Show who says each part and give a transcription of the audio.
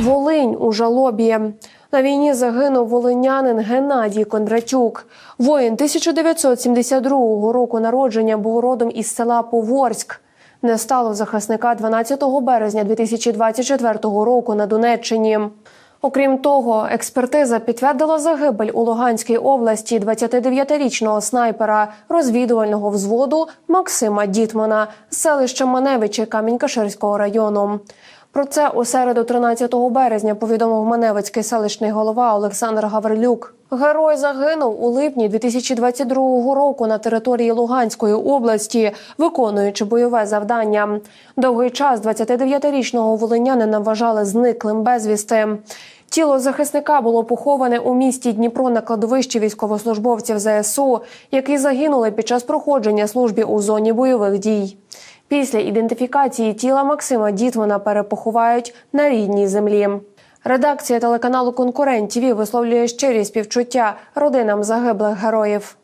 Speaker 1: Волинь у жалобі. На війні загинув волинянин Геннадій Кондратюк. Воїн 1972 року народження був родом із села Поворськ. Не стало захисника 12 березня 2024 року на Донеччині. Окрім того, експертиза підтвердила загибель у Луганській області 29-річного снайпера розвідувального взводу Максима Дітмана з селища Маневичі Камінь-Каширського району. Про це у середу 13 березня повідомив Маневицький селищний голова Олександр Гаврилюк. Герой загинув у липні 2022 року на території Луганської області, виконуючи бойове завдання. Довгий час 29-річного волинянина вважали зниклим безвісти. Тіло захисника було поховане у місті Дніпро на кладовищі військовослужбовців ЗСУ, які загинули під час проходження служби у зоні бойових дій. Після ідентифікації тіла Максима Дітмана перепоховають на рідній землі. Редакція телеканалу Конкурент ТІВІ висловлює щирі співчуття родинам загиблих героїв.